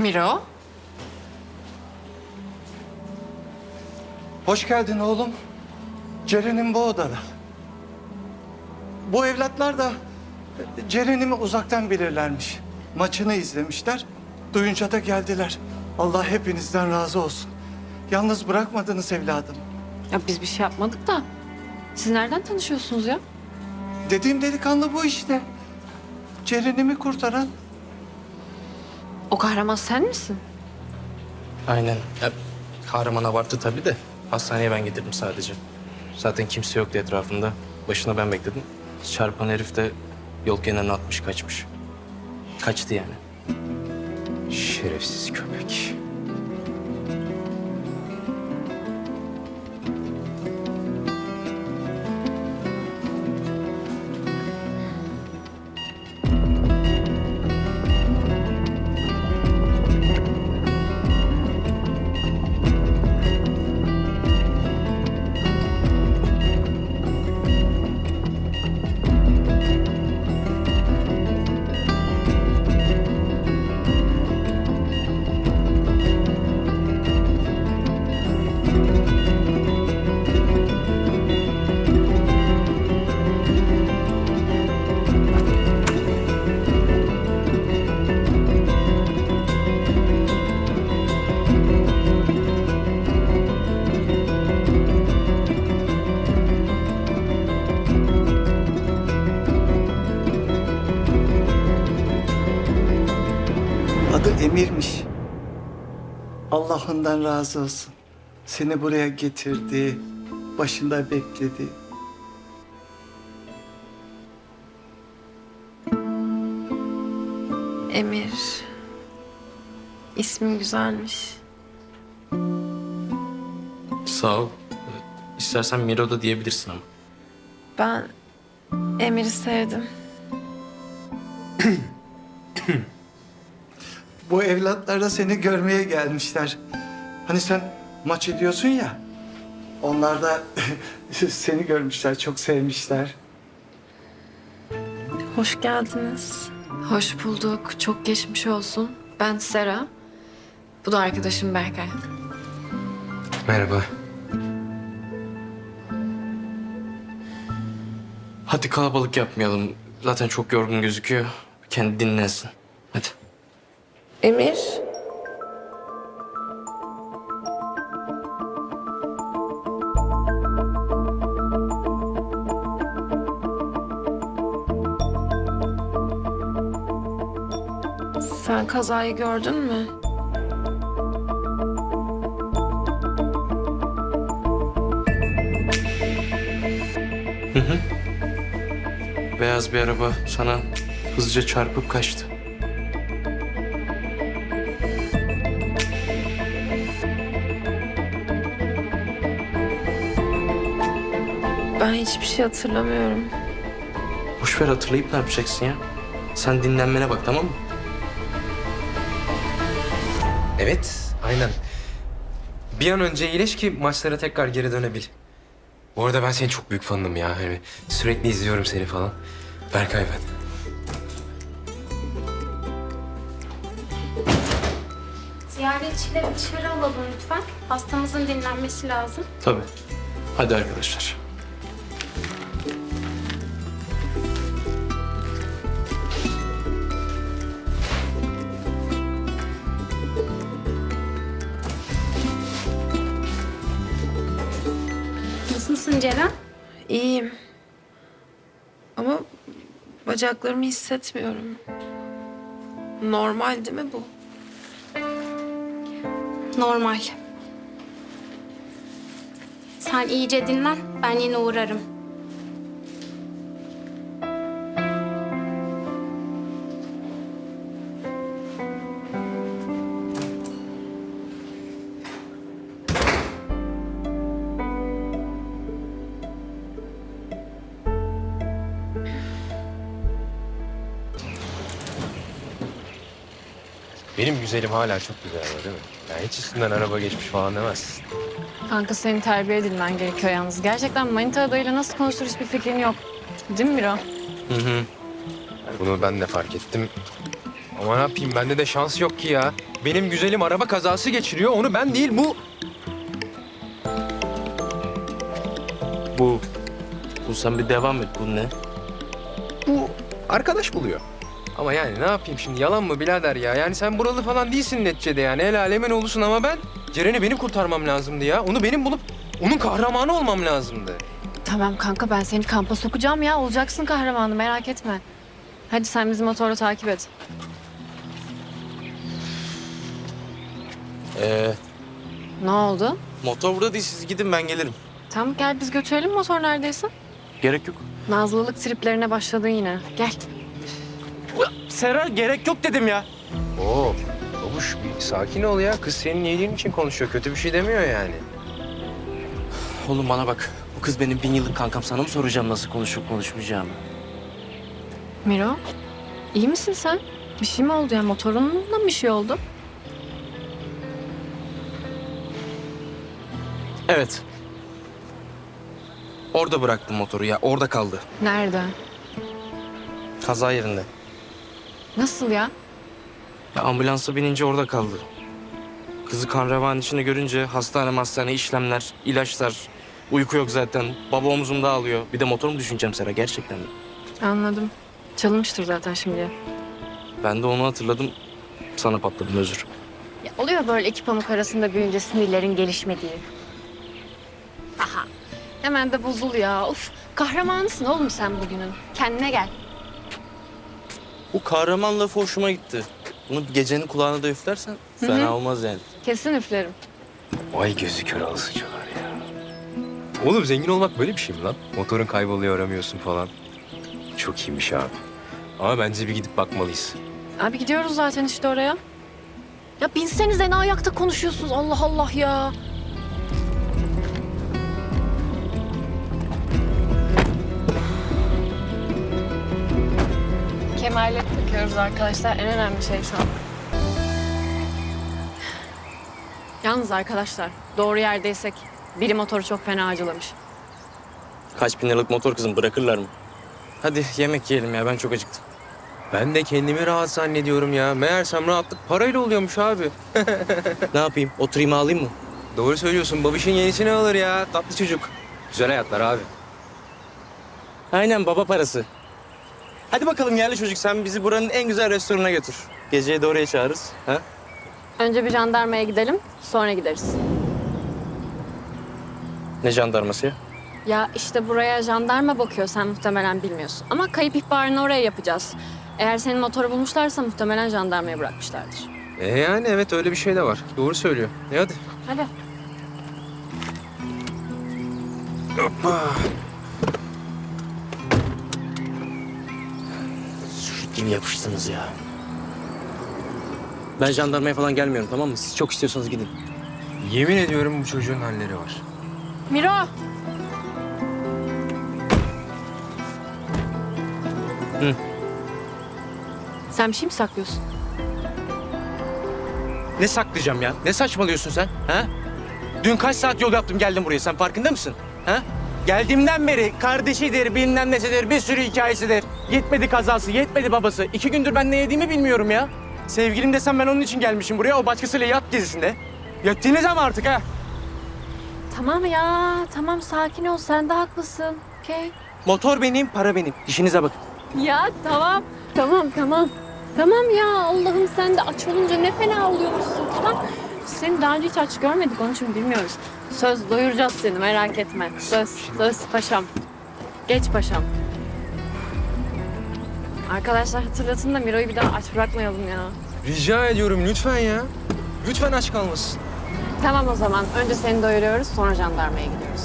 Miro? Hoş geldin oğlum. Ceren'in bu odada. Bu evlatlar da Ceren'imi uzaktan bilirlermiş. Maçını izlemişler. Duyunca da geldiler. Allah hepinizden razı olsun. Yalnız bırakmadınız evladım. Ya biz bir şey yapmadık da. Siz nereden tanışıyorsunuz ya? Dediğim delikanlı bu işte. Ceren'imi kurtaran. O kahraman sen misin? Aynen. Ya, kahraman abarttı tabii de. Hastaneye ben getirdim sadece. Zaten kimse yoktu etrafında. Başına ben bekledim. Çarpan herif de yol kenarına atmış kaçmış. Kaçtı yani. Şerefsiz köpek. Adı Emir'miş. Allah'ından razı olsun. Seni buraya getirdi. Başında bekledi. Emir. İsmin güzelmiş. Sağ ol. İstersen Miro da diyebilirsin ama. Ben Emir'i sevdim. Bu evlatlar da seni görmeye gelmişler. Hani sen maç ediyorsun ya. Onlar da seni görmüşler, çok sevmişler. Hoş geldiniz. Hoş bulduk. Çok geçmiş olsun. Ben Sera. Bu da arkadaşım Berkay. Merhaba. Hadi kalabalık yapmayalım. Zaten çok yorgun gözüküyor. Kendi dinlensin. Hadi. Emir. Sen kazayı gördün mü? Beyaz bir araba sana hızlıca çarpıp kaçtı. Ben hiçbir şey hatırlamıyorum. Boş ver hatırlayıp ne yapacaksın ya? Sen dinlenmene bak tamam mı? Evet, aynen. Bir an önce iyileş ki maçlara tekrar geri dönebil. Bu arada ben senin çok büyük fanınım ya. Hani sürekli izliyorum seni falan. Berkay ben. Ziyaretçileri dışarı alalım lütfen. Hastamızın dinlenmesi lazım. Tabii. Hadi arkadaşlar. Nasılsın Ceren? İyiyim. Ama bacaklarımı hissetmiyorum. Normal değil mi bu? Normal. Sen iyice dinlen. Ben yine uğrarım. Benim güzelim hala çok güzel ama değil mi? Yani hiç üstünden araba geçmiş falan demezsin. Kanka senin terbiye edilmen gerekiyor yalnız. Gerçekten manita adayıyla nasıl konuşur hiçbir fikrin yok. Değil mi Miro? Hı hı. Bunu ben de fark ettim. Ama ne yapayım bende de şans yok ki ya. Benim güzelim araba kazası geçiriyor. Onu ben değil bu. Bu... Bu sen bir devam et. Bu ne? Bu arkadaş buluyor. Ama yani ne yapayım şimdi yalan mı birader ya? Yani sen buralı falan değilsin neticede yani. El alemin oğlusun ama ben Ceren'i benim kurtarmam lazımdı ya. Onu benim bulup onun kahramanı olmam lazımdı. Tamam kanka ben seni kampa sokacağım ya. Olacaksın kahramanı merak etme. Hadi sen bizi motorla takip et. Ee, Ne oldu? motor burada değil. Siz gidin ben gelirim. Tamam gel biz götürelim motor neredeyse. Gerek yok. Nazlılık triplerine başladın yine. Gel. Sera gerek yok dedim ya. Oo babuş bir sakin ol ya. Kız senin iyiliğin için konuşuyor. Kötü bir şey demiyor yani. Oğlum bana bak. Bu kız benim bin yıllık kankam. Sana mı soracağım nasıl konuşup konuşmayacağımı? Miro iyi misin sen? Bir şey mi oldu ya? Motorunla mı bir şey oldu? Evet. Orada bıraktım motoru ya. Orada kaldı. Nerede? Kaza yerinde. Nasıl ya? Ya ambulansa binince orada kaldı. Kızı kan revan içinde görünce hastane hastane işlemler, ilaçlar. Uyku yok zaten. Baba omzumda ağlıyor. Bir de motor mu düşüneceğim Sera gerçekten mi? Anladım. Çalınmıştır zaten şimdi. Ben de onu hatırladım. Sana patladım özür. Ya oluyor böyle iki pamuk arasında büyüyünce sinirlerin gelişmediği. Aha. Hemen de bozul ya. Uf. Kahramanısın oğlum sen bugünün. Kendine gel. Bu kahraman lafı hoşuma gitti. Bunu bir gecenin kulağına da üflersen fena olmaz yani. Kesin üflerim. Vay gözü kör alıcılar ya. Oğlum zengin olmak böyle bir şey mi lan? Motorun kayboluyor aramıyorsun falan. Çok iyiymiş abi. Ama bence bir gidip bakmalıyız. Abi gidiyoruz zaten işte oraya. Ya binsenize ne ayakta konuşuyorsunuz Allah Allah ya. Kemerle takıyoruz arkadaşlar. En önemli şey şu an. Yalnız arkadaşlar doğru yerdeysek biri motoru çok fena acılamış. Kaç bin liralık motor kızım bırakırlar mı? Hadi yemek yiyelim ya ben çok acıktım. Ben de kendimi rahat zannediyorum ya. Meğersem rahatlık parayla oluyormuş abi. Ne yapayım oturayım ağlayayım mı? Doğru söylüyorsun. Babişin yenisini alır ya. Tatlı çocuk. Güzel hayatlar abi. Aynen baba parası. Hadi bakalım yerli çocuk sen bizi buranın en güzel restoranına götür. Geceye de oraya çağırırız. Ha? Önce bir jandarmaya gidelim sonra gideriz. Ne jandarması ya? Ya işte buraya jandarma bakıyor sen muhtemelen bilmiyorsun. Ama kayıp ihbarını oraya yapacağız. Eğer senin motoru bulmuşlarsa muhtemelen jandarmaya bırakmışlardır. E yani evet öyle bir şey de var. Doğru söylüyor. E hadi. Hadi. Sürük gibi yapıştınız ya. Ben jandarmaya falan gelmiyorum tamam mı? Siz çok istiyorsanız gidin. Yemin ediyorum bu çocuğun halleri var. Miro! Hı. Sen bir şey mi saklıyorsun? Ne saklayacağım ya? Ne saçmalıyorsun sen? Ha? Dün kaç saat yol yaptım geldim buraya. Sen farkında mısın? Ha? Geldiğimden beri kardeşidir, bilmem nesidir, bir sürü hikayesidir. Yetmedi kazası, yetmedi babası. İki gündür ben ne yediğimi bilmiyorum ya. Sevgilim desem ben onun için gelmişim buraya. O başkasıyla yat gezisinde. Yettiniz ama artık ha. Tamam ya, tamam sakin ol. Sen de haklısın. Okey. Motor benim, para benim. İşinize bakın. Ya tamam. Tamam, tamam. Tamam ya Allah'ım sen de aç olunca ne fena oluyormuşsun tamam. Seni daha önce hiç aç görmedik onun için bilmiyoruz. Söz doyuracağız seni merak etme. Söz, söz paşam. Geç paşam. Arkadaşlar hatırlatın da Miro'yu bir daha aç bırakmayalım ya. Rica ediyorum lütfen ya. Lütfen aç kalmasın. Tamam o zaman. Önce seni doyuruyoruz sonra jandarmaya gidiyoruz.